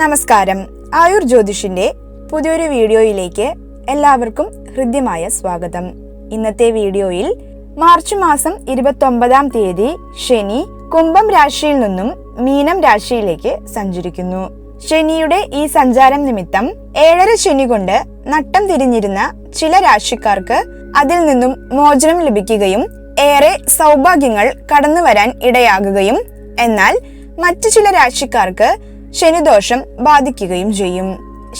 നമസ്കാരം. ആയുർ ജ്യോതിഷിന്റെ പുതിയൊരു വീഡിയോയിലേക്ക് എല്ലാവർക്കും ഹൃദ്യമായ സ്വാഗതം. ഇന്നത്തെ വീഡിയോയിൽ മാർച്ച് മാസം ഇരുപത്തൊമ്പതാം തീയതി ശനി കുംഭം രാശിയിൽ നിന്നും മീനം രാശിയിലേക്ക് സഞ്ചരിക്കുന്നു. ശനിയുടെ ഈ സഞ്ചാരം നിമിത്തം ഏഴര ശനി കൊണ്ട് നട്ടം തിരിഞ്ഞിരുന്ന ചില രാശിക്കാർക്ക് അതിൽ നിന്നും മോചനം ലഭിക്കുകയും ഏറെ സൗഭാഗ്യങ്ങൾ കടന്നു വരാൻ ഇടയാകുകയും എന്നാൽ മറ്റു ചില രാശിക്കാർക്ക് ശനിദോഷം ബാധിക്കുകയും ചെയ്യും.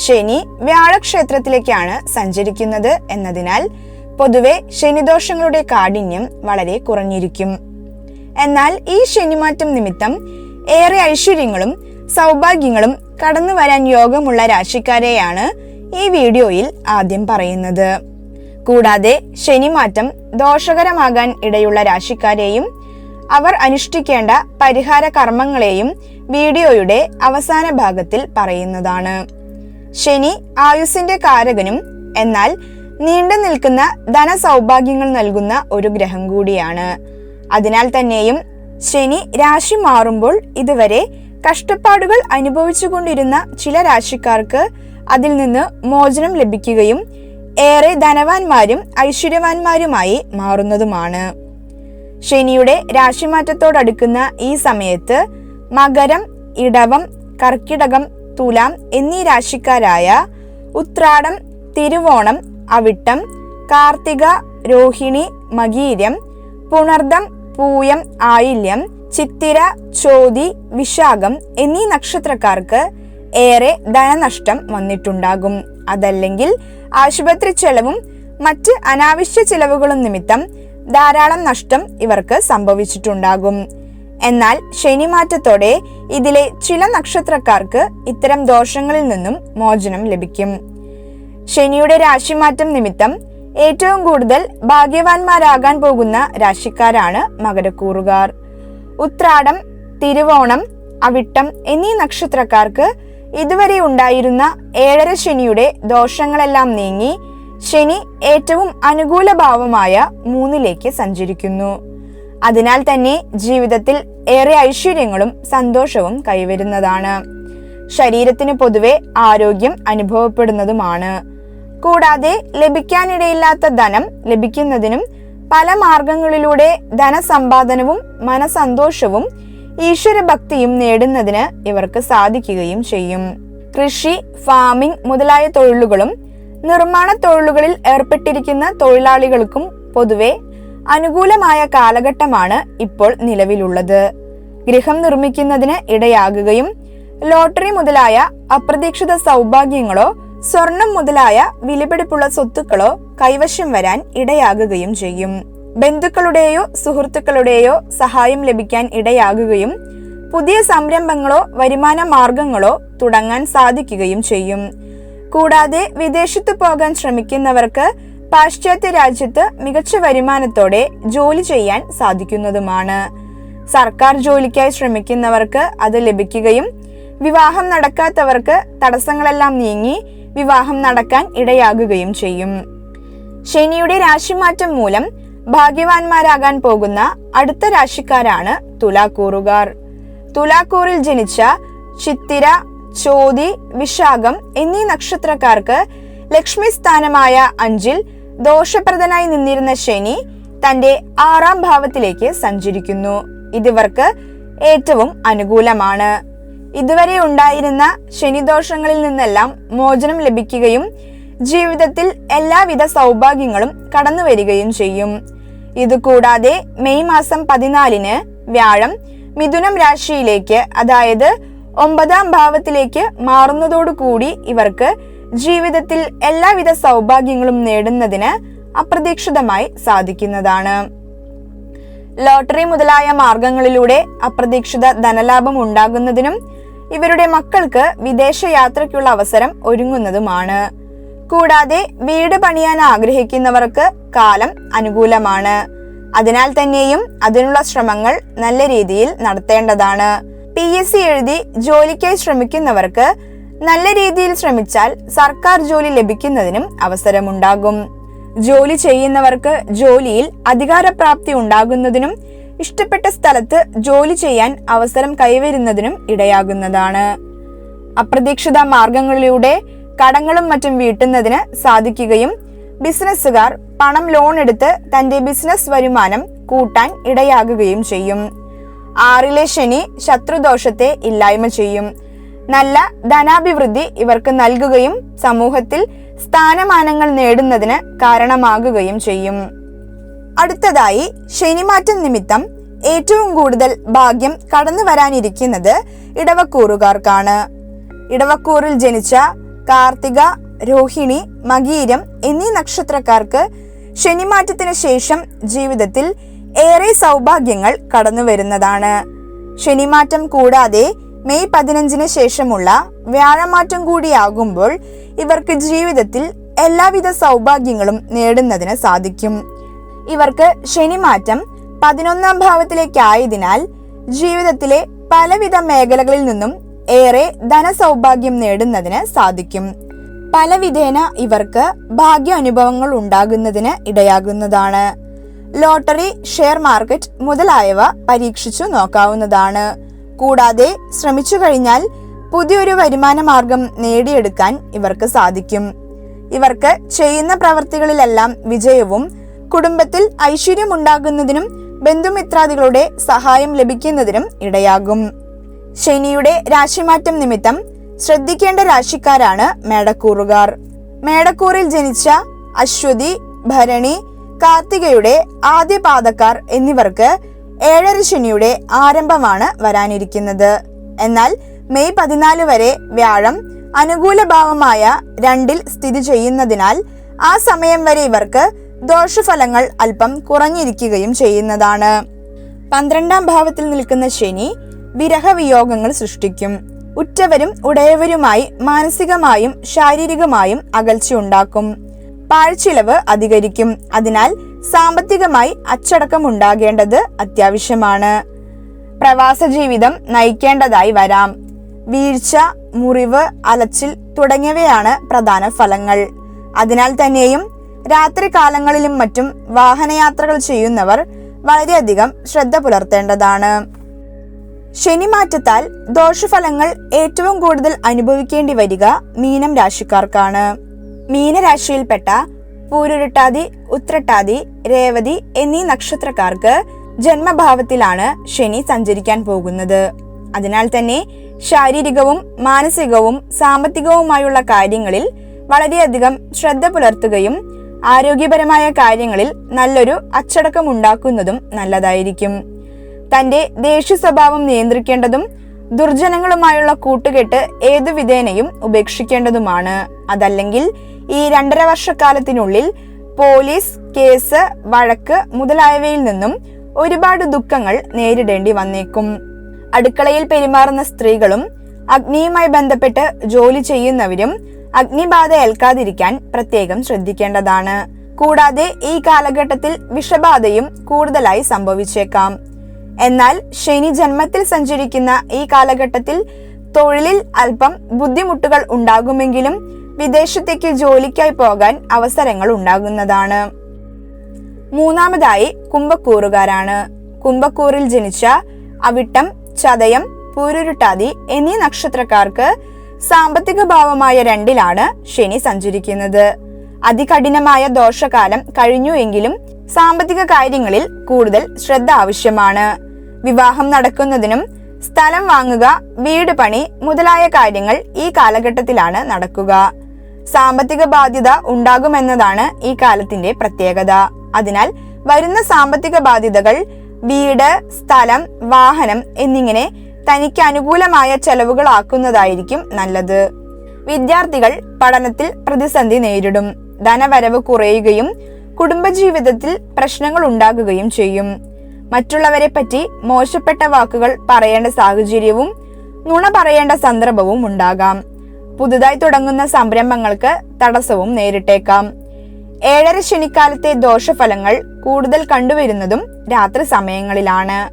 ശനി വ്യാഴക്ഷേത്രത്തിലേക്കാണ് സഞ്ചരിക്കുന്നത് എന്നതിനാൽ പൊതുവെ ശനിദോഷങ്ങളുടെ കാഠിന്യം വളരെ കുറഞ്ഞിരിക്കും. എന്നാൽ ഈ ശനിമാറ്റം നിമിത്തം ഏറെ ഐശ്വര്യങ്ങളും സൗഭാഗ്യങ്ങളും കടന്നു വരാൻ യോഗമുള്ള രാശിക്കാരെയാണ് ഈ വീഡിയോയിൽ ആദ്യം പറയുന്നത്. കൂടാതെ ശനിമാറ്റം ദോഷകരമാകാൻ ഇടയുള്ള രാശിക്കാരെയും അവർ അനുഷ്ഠിക്കേണ്ട പരിഹാര കർമ്മങ്ങളെയും വീഡിയോയുടെ അവസാന ഭാഗത്തിൽ പറയുന്നതാണ്. ശനി ആയുസിന്റെ കാരകനും എന്നാൽ നീണ്ടു നിൽക്കുന്ന ധനസൗഭാഗ്യങ്ങൾ നൽകുന്ന ഒരു ഗ്രഹം കൂടിയാണ്. അതിനാൽ തന്നെയും ശനി രാശി മാറുമ്പോൾ ഇതുവരെ കഷ്ടപ്പാടുകൾ അനുഭവിച്ചുകൊണ്ടിരുന്ന ചില രാശിക്കാർക്ക് അതിൽ നിന്ന് മോചനം ലഭിക്കുകയും ഏറെ ധനവാന്മാരും ഐശ്വര്യവാന്മാരുമായി മാറുന്നതുമാണ്. ശനിയുടെ രാശിമാറ്റത്തോടടുക്കുന്ന ഈ സമയത്ത് മകരം ഇടവം കർക്കിടകം തുലാം എന്നീ രാശിക്കാരായ ഉത്രാടം തിരുവോണം അവിട്ടം കാർത്തിക രോഹിണി മകീരം പുണർദം പൂയം ആയില്യം ചിത്തിര ചോതി വിശാഖം എന്നീ നക്ഷത്രക്കാർക്ക് ഏറെ ധനനഷ്ടം വന്നിട്ടുണ്ടാകും. അതല്ലെങ്കിൽ ആശുപത്രി ചെലവും മറ്റ് അനാവശ്യ ചിലവുകളും നിമിത്തം ധാരാളം നഷ്ടം ഇവർക്ക് സംഭവിച്ചിട്ടുണ്ടാകും. എന്നാൽ ശനിമാറ്റത്തോടെ ഇതിലെ ചില നക്ഷത്രക്കാർക്ക് ഇത്തരം ദോഷങ്ങളിൽ നിന്നും മോചനം ലഭിക്കും. ശനിയുടെ രാശിമാറ്റം നിമിത്തം ഏറ്റവും കൂടുതൽ ഭാഗ്യവാന്മാരാകാൻ പോകുന്ന രാശിക്കാരാണ് മകരക്കൂറുകാർ. ഉത്രാടം തിരുവോണം അവിട്ടം എന്നീ നക്ഷത്രക്കാർക്ക് ഇതുവരെ ഉണ്ടായിരുന്ന ഏഴര ശനിയുടെ ദോഷങ്ങളെല്ലാം നീങ്ങി ശനി ഏറ്റവും അനുകൂല ഭാവമായ മൂന്നിലേക്ക് സഞ്ചരിക്കുന്നു. അതിനാൽ തന്നെ ജീവിതത്തിൽ ഏറെ ഐശ്വര്യങ്ങളും സന്തോഷവും കൈവരുന്നതാണ്. ശരീരത്തിന് പൊതുവെ ആരോഗ്യം അനുഭവപ്പെടുന്നതുമാണ്. കൂടാതെ ലഭിക്കാനിടയില്ലാത്ത ധനം ലഭിക്കുന്നതിനും പല മാർഗങ്ങളിലൂടെ ധനസമ്പാദനവും മനസന്തോഷവും ഈശ്വരഭക്തിയും നേടുന്നതിന് ഇവർക്ക് സാധിക്കുകയും ചെയ്യും. കൃഷി ഫാമിംഗ് മുതലായ തൊഴിലുകളും നിർമ്മാണ തൊഴിലുകളിൽ ഏർപ്പെട്ടിരിക്കുന്ന തൊഴിലാളികൾക്കും പൊതുവെ അനുകൂലമായ കാലഘട്ടമാണ് ഇപ്പോൾ നിലവിലുള്ളത്. ഗൃഹം നിർമ്മിക്കുന്നതിന് ഇടയാകുകയും ലോട്ടറി മുതലായ അപ്രതീക്ഷിത സൗഭാഗ്യങ്ങളോ സ്വർണം മുതലായ വിലപിടിപ്പുള്ള സ്വത്തുക്കളോ കൈവശം വരാൻ ഇടയാകുകയും ചെയ്യും. ബന്ധുക്കളുടെയോ സുഹൃത്തുക്കളുടെയോ സഹായം ലഭിക്കാൻ ഇടയാകുകയും പുതിയ സംരംഭങ്ങളോ വരുമാന മാർഗങ്ങളോ തുടങ്ങാൻ സാധിക്കുകയും ചെയ്യും. കൂടാതെ വിദേശത്ത് പോകാൻ ശ്രമിക്കുന്നവർക്ക് പാശ്ചാത്യ രാജ്യത്ത് മികച്ച വരുമാനത്തോടെ ജോലി ചെയ്യാൻ സാധിക്കുന്നതുമാണ്. സർക്കാർ ജോലിക്കായി ശ്രമിക്കുന്നവർക്ക് അത് ലഭിക്കുകയും വിവാഹം നടക്കാത്തവർക്ക് തടസ്സങ്ങളെല്ലാം നീങ്ങി വിവാഹം നടക്കാൻ ഇടയാകുകയും ചെയ്യും. ശനിയുടെ രാശിമാറ്റം മൂലം ഭാഗ്യവാന്മാരാകാൻ പോകുന്ന അടുത്ത രാശിക്കാരാണ് തുലാക്കൂറുകാർ. തുലാക്കൂറിൽ ജനിച്ച ചിത്തിര ചോതി വിശാഖം എന്നീ നക്ഷത്രക്കാർക്ക് ലക്ഷ്മി സ്ഥാനമായ അഞ്ചിൽ ദോഷപ്രദനായി നിന്നിരുന്ന ശനി തന്റെ ആറാം ഭാവത്തിലേക്ക് സഞ്ചരിക്കുന്നു. ഇതിവർക്ക് ഏറ്റവും അനുകൂലമാണ്. ഇതുവരെ ഉണ്ടായിരുന്ന ശനിദോഷങ്ങളിൽ നിന്നെല്ലാം മോചനം ലഭിക്കുകയും ജീവിതത്തിൽ എല്ലാവിധ സൗഭാഗ്യങ്ങളും കടന്നു വരികയും ചെയ്യും. ഇതുകൂടാതെ മെയ് മാസം പതിനാലിന് വ്യാഴം മിഥുനം രാശിയിലേക്ക് അതായത് ഒമ്പതാം ഭാവത്തിലേക്ക് മാറുന്നതോടുകൂടി ഇവർക്ക് ജീവിതത്തിൽ എല്ലാവിധ സൗഭാഗ്യങ്ങളും നേടുന്നതിന് അപ്രതീക്ഷിതമായി സാധിക്കുന്നതാണ്. ലോട്ടറി മുതലായ മാർഗങ്ങളിലൂടെ അപ്രതീക്ഷിത ധനലാഭം ഉണ്ടാകുന്നതിനും ഇവരുടെ മക്കൾക്ക് വിദേശ യാത്രയ്ക്കുള്ള അവസരം ഒരുങ്ങുന്നതുമാണ്. കൂടാതെ വീട് പണിയാൻ ആഗ്രഹിക്കുന്നവർക്ക് കാലം അനുകൂലമാണ്. അതിനാൽ തന്നെയും അതിനുള്ള ശ്രമങ്ങൾ നല്ല രീതിയിൽ നടത്തേണ്ടതാണ്. പി. എസ്. സി. എഴുതി ജോലിക്കായി ശ്രമിക്കുന്നവർക്ക് നല്ല രീതിയിൽ ശ്രമിച്ചാൽ സർക്കാർ ജോലി ലഭിക്കുന്നതിനും അവസരമുണ്ടാകും. ജോലി ചെയ്യുന്നവർക്ക് ജോലിയിൽ അധികാരപ്രാപ്തി ഉണ്ടാകുന്നതിനും ഇഷ്ടപ്പെട്ട സ്ഥലത്ത് ജോലി ചെയ്യാൻ അവസരം കൈവരുന്നതിനും ഇടയാകുന്നതാണ്. അപ്രതീക്ഷിത മാർഗങ്ങളിലൂടെ കടങ്ങളും മറ്റും വീട്ടുന്നതിന് സാധിക്കുകയും ബിസിനസ്സുകാർ പണം ലോൺ എടുത്ത് തന്റെ ബിസിനസ് വരുമാനം കൂട്ടാൻ ഇടയാകുകയും ചെയ്യും. ആറിലെ ശനി ശത്രുദോഷത്തെ ഇല്ലായ്മ ചെയ്യും. നല്ല ധനാഭിവൃദ്ധി ഇവർക്ക് നൽകുകയും സമൂഹത്തിൽ സ്ഥാനമാനങ്ങൾ നേടുന്നതിന് കാരണമാകുകയും ചെയ്യും. അടുത്തതായി ശനിമാറ്റം നിമിത്തം ഏറ്റവും കൂടുതൽ ഭാഗ്യം കടന്നു വരാനിരിക്കുന്നത് ഇടവക്കൂറുകാർക്കാണ്. ഇടവക്കൂറിൽ ജനിച്ച കാർത്തിക രോഹിണി മകീരം എന്നീ നക്ഷത്രക്കാർക്ക് ശനിമാറ്റത്തിന് ശേഷം ജീവിതത്തിൽ ഏറെ സൗഭാഗ്യങ്ങൾ കടന്നു വരുന്നതാണ്. ശനിമാറ്റം കൂടാതെ മെയ് പതിനഞ്ചിന് ശേഷമുള്ള വ്യാഴമാറ്റം കൂടിയാകുമ്പോൾ ഇവർക്ക് ജീവിതത്തിൽ എല്ലാവിധ സൗഭാഗ്യങ്ങളും നേടുന്നതിന് സാധിക്കും. ഇവർക്ക് ശനിമാറ്റം പതിനൊന്നാം ഭാവത്തിലേക്കായതിനാൽ ജീവിതത്തിലെ പലവിധ മേഖലകളിൽ നിന്നും ഏറെ ധനസൗഭാഗ്യം നേടുന്നതിന് സാധിക്കും. പലവിധേന ഇവർക്ക് ഭാഗ്യ അനുഭവങ്ങൾ ഉണ്ടാകുന്നതിന് ഇടയാകുന്നതാണ്. ലോട്ടറി ഷെയർ മാർക്കറ്റ് മുതലായവ പരീക്ഷിച്ചു നോക്കാവുന്നതാണ്. കൂടാതെ ശ്രമിച്ചു കഴിഞ്ഞാൽ പുതിയൊരു വരുമാന മാർഗം നേടിയെടുക്കാൻ ഇവർക്ക് സാധിക്കും. ഇവർക്ക് ചെയ്യുന്ന പ്രവർത്തികളിലെല്ലാം വിജയവും കുടുംബത്തിൽ ഐശ്വര്യമുണ്ടാകുന്നതിനും ബന്ധുമിത്രാദികളുടെ സഹായം ലഭിക്കുന്നതിനും ഇടയാകും. ശനിയുടെ രാശിമാറ്റം നിമിത്തം ശ്രദ്ധിക്കേണ്ട രാശിക്കാരാണ് മേടക്കൂറുകാർ. മേടക്കൂറിൽ ജനിച്ച അശ്വതി ഭരണി കാർത്തികയുടെ ആദ്യ എന്നിവർക്ക് ഏഴര ശനിയുടെ ആരംഭമാണ് വരാനിരിക്കുന്നത്. എന്നാൽ മെയ് പതിനാല് വരെ വ്യാഴം അനുകൂല ഭാവമായ രണ്ടിൽ സ്ഥിതി ചെയ്യുന്നതിനാൽ ആ സമയം വരെ ഇവർക്ക് ദോഷഫലങ്ങൾ അല്പം കുറഞ്ഞിരിക്കുകയും ചെയ്യുന്നതാണ്. പന്ത്രണ്ടാം ഭാവത്തിൽ നിൽക്കുന്ന ശനി വിരഹവിയോഗങ്ങൾ സൃഷ്ടിക്കും. ഉറ്റവരും ഉടയവരുമായി മാനസികമായും ശാരീരികമായും അകൽച്ചയുണ്ടാക്കും. പാഴ്ചിലവ് അധികരിക്കും. അതിനാൽ സാമ്പത്തികമായി അച്ചടക്കം ഉണ്ടാകേണ്ടത് അത്യാവശ്യമാണ്. പ്രവാസ ജീവിതം നയിക്കേണ്ടതായി വരാം. വീഴ്ച മുറിവ് അലച്ചിൽ തുടങ്ങിയവയാണ് പ്രധാന ഫലങ്ങൾ. അതിനാൽ തന്നെയും രാത്രി കാലങ്ങളിലും മറ്റും വാഹനയാത്രകൾ ചെയ്യുന്നവർ വളരെയധികം ശ്രദ്ധ പുലർത്തേണ്ടതാണ്. ശനിമാറ്റത്താൽ ദോഷഫലങ്ങൾ ഏറ്റവും കൂടുതൽ അനുഭവിക്കേണ്ടി വരിക മീനം രാശിക്കാർക്കാണ് മീനരാശിയിൽപ്പെട്ട പൂരുരുട്ടാതി ഉത്രട്ടാതി രേവതി എന്നീ നക്ഷത്രക്കാർക്ക് ജന്മഭാവത്തിലാണ് ശനി സഞ്ചരിക്കാൻ പോകുന്നത്. അതിനാൽ തന്നെ ശാരീരികവും മാനസികവും സാമ്പത്തികവുമായുള്ള കാര്യങ്ങളിൽ വളരെയധികം ശ്രദ്ധ പുലർത്തുകയും ആരോഗ്യപരമായ കാര്യങ്ങളിൽ നല്ലൊരു അച്ചടക്കം ഉണ്ടാക്കുന്നതും നല്ലതായിരിക്കും. തന്റെ ദേഷ്യ സ്വഭാവം നിയന്ത്രിക്കേണ്ടതും ദുർജനങ്ങളുമായുള്ള കൂട്ടുകെട്ട് ഏതു വിധേനയും ഉപേക്ഷിക്കേണ്ടതുമാണ്. അതല്ലെങ്കിൽ ഈ രണ്ടര വർഷക്കാലത്തിനുള്ളിൽ പോലീസ് കേസ് വഴക്ക് മുതലായവയിൽ നിന്നും ഒരുപാട് ദുഃഖങ്ങൾ നേരിടേണ്ടി വന്നേക്കും. അടുക്കളയിൽ പെരുമാറുന്ന സ്ത്രീകളും അഗ്നിയുമായി ബന്ധപ്പെട്ട് ജോലി ചെയ്യുന്നവരും അഗ്നിബാധ ഏൽക്കാതിരിക്കാൻ പ്രത്യേകം ശ്രദ്ധിക്കേണ്ടതാണ്. കൂടാതെ ഈ കാലഘട്ടത്തിൽ വിഷബാധയും കൂടുതലായി സംഭവിച്ചേക്കാം. എന്നാൽ ശനി ജന്മത്തിൽ സഞ്ചരിക്കുന്ന ഈ കാലഘട്ടത്തിൽ തൊഴിലിൽ അല്പം ബുദ്ധിമുട്ടുകൾ ഉണ്ടാകുമെങ്കിലും വിദേശത്തേക്ക് ജോലിക്കായി പോകാൻ അവസരങ്ങൾ ഉണ്ടാകുന്നതാണ്. മൂന്നാമതായി കുംഭക്കൂറുകാരാണ്. കുംഭക്കൂറിൽ ജനിച്ച അവിട്ടം ചതയം പൂരുരുട്ടാതി എന്നീ നക്ഷത്രക്കാർക്ക് സാമ്പത്തിക ഭാവമായ രണ്ടിലാണ് ശനി സഞ്ചരിക്കുന്നത്. അതികഠിനമായ ദോഷകാലം കഴിഞ്ഞു എങ്കിലും സാമ്പത്തിക കാര്യങ്ങളിൽ കൂടുതൽ ശ്രദ്ധ ആവശ്യമാണ്. വിവാഹം നടക്കുന്നതിനും സ്ഥലം വാങ്ങുക വീട് പണി മുതലായ കാര്യങ്ങൾ ഈ കാലഘട്ടത്തിലാണ് നടക്കുക. സാമ്പത്തിക ബാധ്യത ഉണ്ടാകുമെന്നതാണ് ഈ കാലത്തിന്റെ പ്രത്യേകത. അതിനാൽ വരുന്ന സാമ്പത്തിക ബാധ്യതകൾ വീട് സ്ഥലം വാഹനം എന്നിങ്ങനെ തനിക്ക് അനുകൂലമായ ചെലവുകളാക്കുന്നതായിരിക്കും നല്ലത്. വിദ്യാർത്ഥികൾ പഠനത്തിൽ പ്രതിസന്ധി നേരിടും. ധനവരവ് കുറയുകയും കുടുംബജീവിതത്തിൽ പ്രശ്നങ്ങൾ ഉണ്ടാകുകയും ചെയ്യും. മറ്റുള്ളവരെ പറ്റി മോശപ്പെട്ട വാക്കുകൾ പറയേണ്ട സാഹചര്യവും നുണ പറയേണ്ട സന്ദർഭവും ഉണ്ടാകാം. പുതുതായി തുടങ്ങുന്ന സംരംഭങ്ങൾക്ക് തടസ്സവും നേരിട്ടേക്കാം. ഏഴര ശനിക്കാലത്തെ ദോഷഫലങ്ങൾ കൂടുതൽ കണ്ടുവരുന്നതും രാത്രി സമയങ്ങളിലാണ്.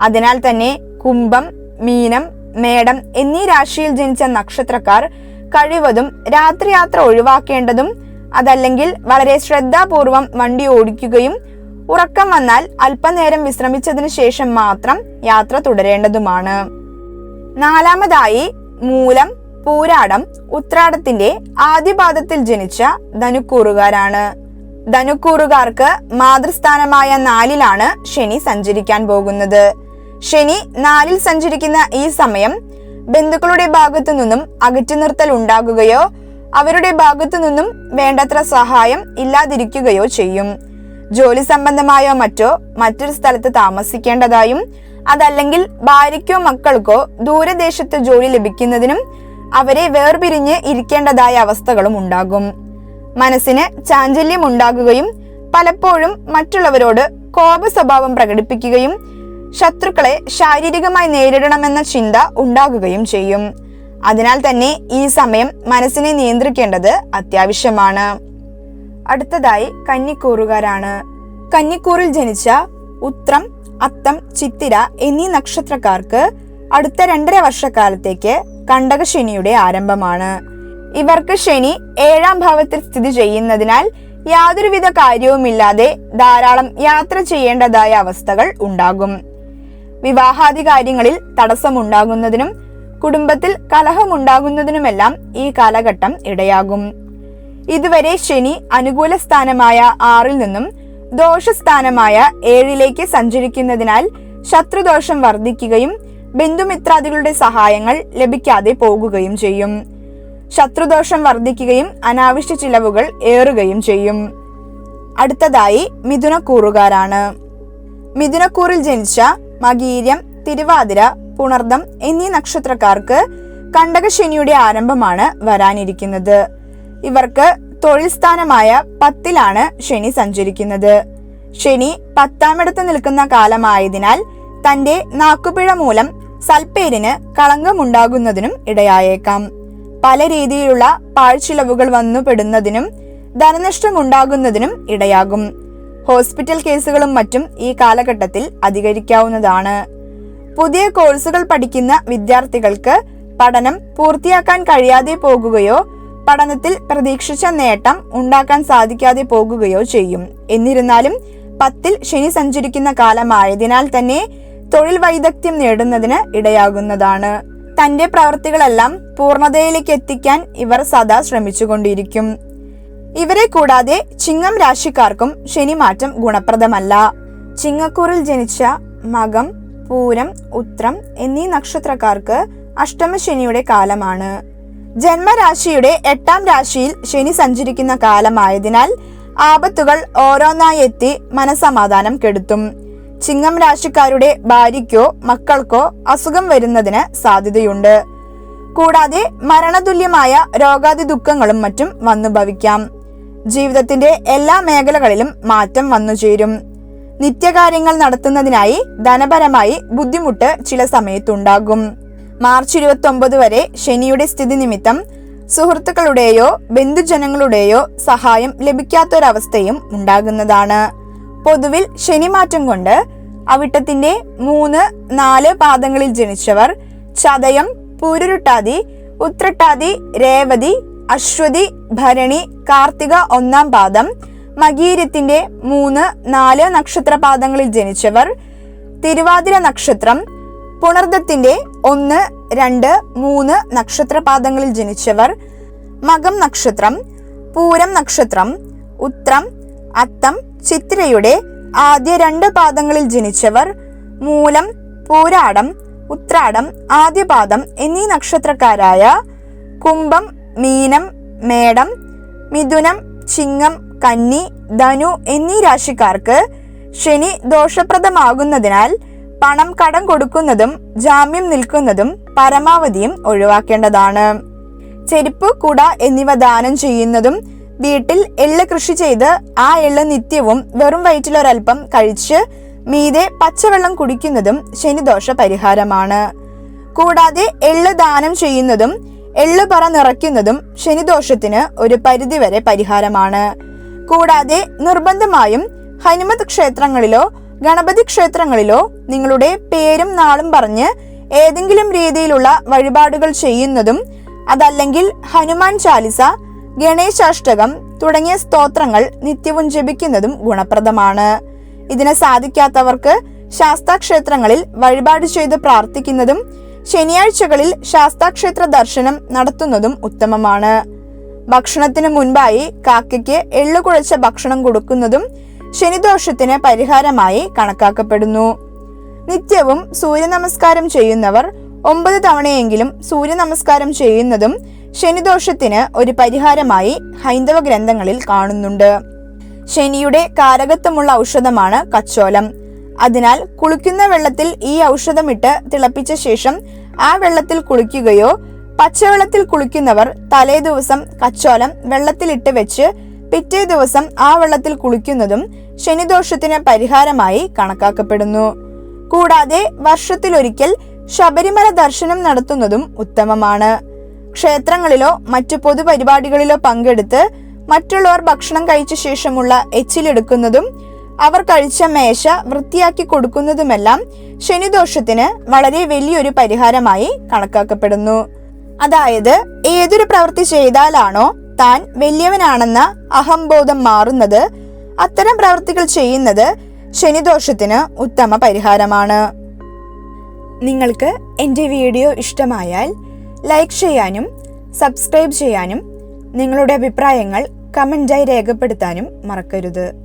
അതിനാൽ തന്നെ കുംഭം മീനം മേടം എന്നീ രാശിയിൽ ജനിച്ച നക്ഷത്രക്കാർ കഴിവതും രാത്രിയാത്ര ഒഴിവാക്കേണ്ടതും അതല്ലെങ്കിൽ വളരെ ശ്രദ്ധാപൂർവം വണ്ടി ഓടിക്കുകയും ഉറക്കം വന്നാൽ അല്പനേരം വിശ്രമിച്ചതിന് ശേഷം മാത്രം യാത്ര തുടരേണ്ടതുമാണ്. നാലാമതായി മൂലം പൂരാടം ഉത്രാടത്തിന്റെ ആദ്യപാദത്തിൽ ജനിച്ച ധനുക്കൂറുകാരാണ്. ധനുക്കൂറുകാർക്ക് മാതൃസ്ഥാനമായ നാലിലാണ് ശനി സഞ്ചരിക്കാൻ പോകുന്നത്. ശനി നാലിൽ സഞ്ചരിക്കുന്ന ഈ സമയം ബന്ധുക്കളുടെ ഭാഗത്തു നിന്നും അകറ്റി നിർത്തൽ ഉണ്ടാകുകയോ അവരുടെ ഭാഗത്തു നിന്നും വേണ്ടത്ര സഹായം ഇല്ലാതിരിക്കുകയോ ചെയ്യും. ജോലി സംബന്ധമായോ മറ്റോ മറ്റൊരു സ്ഥലത്ത് താമസിക്കേണ്ടതായും അതല്ലെങ്കിൽ ഭാര്യയ്ക്കോ മക്കൾക്കോ ദൂരദേശത്ത് ജോലി ലഭിക്കുന്നതിനും അവരെ വേർപിരിഞ്ഞ് ഇരിക്കേണ്ടതായ അവസ്ഥകളും ഉണ്ടാകും. മനസ്സിന് ചാഞ്ചല്യം ഉണ്ടാകുകയും പലപ്പോഴും മറ്റുള്ളവരോട് കോപ സ്വഭാവം പ്രകടിപ്പിക്കുകയും ശത്രുക്കളെ ശാരീരികമായി നേരിടണമെന്ന ചിന്ത ഉണ്ടാകുകയും ചെയ്യും. അതിനാൽ തന്നെ ഈ സമയം മനസ്സിനെ നിയന്ത്രിക്കേണ്ടത് അത്യാവശ്യമാണ്. അടുത്തതായി കന്നിക്കൂറുകാരാണ്. കന്നിക്കൂറിൽ ജനിച്ച ഉത്രം അത്തം ചിത്തിര എന്നീ നക്ഷത്രക്കാർക്ക് അടുത്ത രണ്ടര വർഷക്കാലത്തേക്ക് കണ്ടകശനിയുടെ ആരംഭമാണ്. ഇവർക്ക് ശനി ഏഴാം ഭാവത്തിൽ സ്ഥിതി ചെയ്യുന്നതിനാൽ യാതൊരുവിധ കാര്യവുമില്ലാതെ ധാരാളം യാത്ര ചെയ്യേണ്ടതായ അവസ്ഥകൾ ഉണ്ടാകും. വിവാഹാദി കാര്യങ്ങളിൽ തടസ്സമുണ്ടാകുന്നതിനും കുടുംബത്തിൽ കലഹമുണ്ടാകുന്നതിനുമെല്ലാം ഈ കാലഘട്ടം ഇടയാകും. ഇതുവരെ ശനി അനുകൂല സ്ഥാനമായ ആറിൽ നിന്നും ദോഷസ്ഥാനമായ ഏഴിലേക്ക് സഞ്ചരിക്കുന്നതിനാൽ ശത്രുദോഷം വർദ്ധിക്കുകയും ബന്ധുമിത്രാദികളുടെ സഹായങ്ങൾ ലഭിക്കാതെ പോകുകയും ചെയ്യും. ശത്രുദോഷം വർദ്ധിക്കുകയും അനാവശ്യ ചിലവുകൾ ഏറുകയും ചെയ്യും. അടുത്തതായി മിഥുനക്കൂറുകാരാണ്. മിഥുനക്കൂറിൽ ജനിച്ച മകീര്യം തിരുവാതിര പുണർദം എന്നീ നക്ഷത്രക്കാർക്ക് കണ്ടകശനിയുടെ ആരംഭമാണ് വരാനിരിക്കുന്നത്. ഇവർക്ക് തൊഴിൽ സ്ഥാനമായ പത്തിലാണ് ശനി സഞ്ചരിക്കുന്നത്. ശനി പത്താമിടത്ത് നിൽക്കുന്ന കാലമായതിനാൽ തന്റെ നാക്കുപിഴ മൂലം സൽപ്പേരിന് കളങ്കമുണ്ടാകുന്നതിനും ഇടയായേക്കാം. പല രീതിയിലുള്ള പാഴ്ചിലവുകൾ വന്നുപെടുന്നതിനും ധനനഷ്ടമുണ്ടാകുന്നതിനും ഇടയാകും. ഹോസ്പിറ്റൽ കേസുകളും മറ്റും ഈ കാലഘട്ടത്തിൽ അധികരിക്കാവുന്നതാണ്. പുതിയ കോഴ്സുകൾ പഠിക്കുന്ന വിദ്യാർത്ഥികൾക്ക് പഠനം പൂർത്തിയാക്കാൻ കഴിയാതെ പോകുകയോ പഠനത്തിൽ പ്രതീക്ഷിച്ച നേട്ടം ഉണ്ടാക്കാൻ സാധിക്കാതെ പോകുകയോ ചെയ്യും. എന്നിരുന്നാലും പത്തിൽ ശനി സഞ്ചരിക്കുന്ന കാലമായതിനാൽ തന്നെ തൊഴിൽ വൈദഗ്ധ്യം നേടുന്നതിന് ഇടയാകുന്നതാണ്. തന്റെ പ്രവർത്തികളെല്ലാം പൂർണതയിലേക്ക് എത്തിക്കാൻ ഇവർ സദാ ശ്രമിച്ചുകൊണ്ടിരിക്കും. ഇവരെ കൂടാതെ ചിങ്ങം രാശിക്കാർക്കും ശനി മാറ്റം ഗുണപ്രദമല്ല. ചിങ്ങക്കൂറിൽ ജനിച്ച മകം പൂരം ഉത്രം എന്നീ നക്ഷത്രക്കാർക്ക് അഷ്ടമശനിയുടെ കാലമാണ്. ജന്മരാശിയുടെ എട്ടാം രാശിയിൽ ശനി സഞ്ചരിക്കുന്ന കാലമായതിനാൽ ആപത്തുകൾ ഓരോന്നായി എത്തി മനസമാധാനം കെടുത്തും. ചിങ്ങം രാശിക്കാരുടെ ഭാര്യയ്ക്കോ മക്കൾക്കോ അസുഖം വരുന്നതിന് സാധ്യതയുണ്ട്. കൂടാതെ മരണതുല്യമായ രോഗാതി ദുഃഖങ്ങളും മറ്റും വന്നു ഭവിക്കാം. ജീവിതത്തിന്റെ എല്ലാ മേഖലകളിലും മാറ്റം വന്നു ചേരും. നിത്യകാര്യങ്ങൾ നടത്തുന്നതിനായി ധനപരമായി ബുദ്ധിമുട്ട് ചില സമയത്തുണ്ടാകും. മാർച്ച് ഇരുപത്തി വരെ ശനിയുടെ സ്ഥിതി നിമിത്തം സുഹൃത്തുക്കളുടെയോ ബന്ധുജനങ്ങളുടെയോ സഹായം ലഭിക്കാത്തൊരവസ്ഥയും ഉണ്ടാകുന്നതാണ്. പൊതുവിൽ ശനിമാറ്റം കൊണ്ട് അവിട്ടത്തിന്റെ മൂന്ന് നാല് പാദങ്ങളിൽ ജനിച്ചവർ ചതയം പൂരുരുട്ടാതി ഉത്രട്ടാതി രേവതി അശ്വതി ഭരണി കാർത്തിക ഒന്നാം പാദം മകീരത്തിന്റെ മൂന്ന് നാല് നക്ഷത്രപാദങ്ങളിൽ ജനിച്ചവർ തിരുവാതിര നക്ഷത്രം പുണർദത്തിന്റെ ഒന്ന് രണ്ട് മൂന്ന് നക്ഷത്രപാദങ്ങളിൽ ജനിച്ചവർ മകം നക്ഷത്രം പൂരം നക്ഷത്രം ഉത്രം അത്തം ചിത്രയുടെ ആദ്യ രണ്ട് പാദങ്ങളിൽ ജനിച്ചവർ മൂലം പൂരാടം ഉത്രാടം ആദ്യപാദം എന്നീ നക്ഷത്രക്കാരായ കുംഭം മീനം മേടം മിഥുനം ചിങ്ങം കന്നി ധനു എന്നീ രാശിക്കാർക്ക് ശനി ദോഷപ്രദമാകുന്നതിനാൽ പണം കടം കൊടുക്കുന്നതും ജാമ്യം നിൽക്കുന്നതും പരമാവധിയും ഒഴിവാക്കേണ്ടതാണ്. ചെരുപ്പ് കുട എന്നിവ ദാനം ചെയ്യുന്നതും വീട്ടിൽ എള്ള് കൃഷി ചെയ്ത് ആ എള്ള് നിത്യവും വെറും വയറ്റിലൊരൽപ്പം കഴിച്ച് മീതെ പച്ചവെള്ളം കുടിക്കുന്നതും ശനിദോഷ പരിഹാരമാണ്. കൂടാതെ എള്ള് ദാനം ചെയ്യുന്നതും എള്ളുപറ നിറയ്ക്കുന്നതും ശനിദോഷത്തിന് ഒരു പരിധിവരെ പരിഹാരമാണ്. കൂടാതെ നിർബന്ധമായും ഹനുമത് ക്ഷേത്രങ്ങളിലോ ഗണപതി ക്ഷേത്രങ്ങളിലോ നിങ്ങളുടെ പേരും നാളും പറഞ്ഞ് ഏതെങ്കിലും രീതിയിലുള്ള വഴിപാടുകൾ ചെയ്യുന്നതും അതല്ലെങ്കിൽ ഹനുമാൻ ചാലിസ ഗണേശാഷ്ടകം തുടങ്ങിയ സ്തോത്രങ്ങൾ നിത്യവും ജപിക്കുന്നതും ഗുണപ്രദമാണ്. ഇതിനെ സാധിക്കാത്തവർക്ക് ശാസ്താക്ഷേത്രങ്ങളിൽ വഴിപാട് ചെയ്ത് പ്രാർത്ഥിക്കുന്നതും ശനിയാഴ്ചകളിൽ ശാസ്താക്ഷേത്ര ദർശനം നടത്തുന്നതും ഉത്തമമാണ്. ഭക്ഷണത്തിന് മുൻപായി കാക്കയ്ക്ക് എള്ളു കുഴച്ച ഭക്ഷണം കൊടുക്കുന്നതും ശനിദോഷത്തിന് പരിഹാരമായി കണക്കാക്കപ്പെടുന്നു. നിത്യവും സൂര്യ നമസ്കാരം ചെയ്യുന്നവർ ഒമ്പത് തവണയെങ്കിലും സൂര്യ നമസ്കാരം ചെയ്യുന്നതും ശനിദോഷത്തിന് ഒരു പരിഹാരമായി ഹൈന്ദവ ഗ്രന്ഥങ്ങളിൽ കാണുന്നുണ്ട്. ശനിയുടെ കാരകത്വമുള്ള ഔഷധമാണ് കച്ചോലം. അതിനാൽ കുളിക്കുന്ന വെള്ളത്തിൽ ഈ ഔഷധമിട്ട് തിളപ്പിച്ച ശേഷം ആ വെള്ളത്തിൽ കുളിക്കുകയോ പച്ചവെള്ളത്തിൽ കുളിക്കുന്നവർ തലേ ദിവസം കച്ചോലം വെള്ളത്തിലിട്ട് വെച്ച് പിറ്റേ ദിവസം ആ വെള്ളത്തിൽ കുളിക്കുന്നതും ശനിദോഷത്തിന് പരിഹാരമായി കണക്കാക്കപ്പെടുന്നു. കൂടാതെ വർഷത്തിലൊരിക്കൽ ശബരിമല ദർശനം നടത്തുന്നതും ഉത്തമമാണ്. ക്ഷേത്രങ്ങളിലോ മറ്റു പൊതുപരിപാടികളിലോ പങ്കെടുത്ത് മറ്റുള്ളവർ ഭക്ഷണം കഴിച്ച ശേഷമുള്ള എച്ചിലെടുക്കുന്നതും അവർ കഴിച്ച മേശ വൃത്തിയാക്കി കൊടുക്കുന്നതുമെല്ലാം ശനിദോഷത്തിന് വളരെ വലിയൊരു പരിഹാരമായി കണക്കാക്കപ്പെടുന്നു. അതായത് ഏതൊരു പ്രവൃത്തി ചെയ്താലാണോ താൻ വലിയവനാണെന്ന അഹംബോധം മാറുന്നത് അത്തരം പ്രവൃത്തികൾ ചെയ്യുന്നത് ശനിദോഷത്തിന് ഉത്തമ പരിഹാരമാണ്. നിങ്ങൾക്ക് എന്റെ വീഡിയോ ഇഷ്ടമായാൽ ലൈക്ക് ചെയ്യാനും സബ്സ്ക്രൈബ് ചെയ്യാനും നിങ്ങളുടെ അഭിപ്രായങ്ങൾ കമന്റായി രേഖപ്പെടുത്താനും മറക്കരുത്.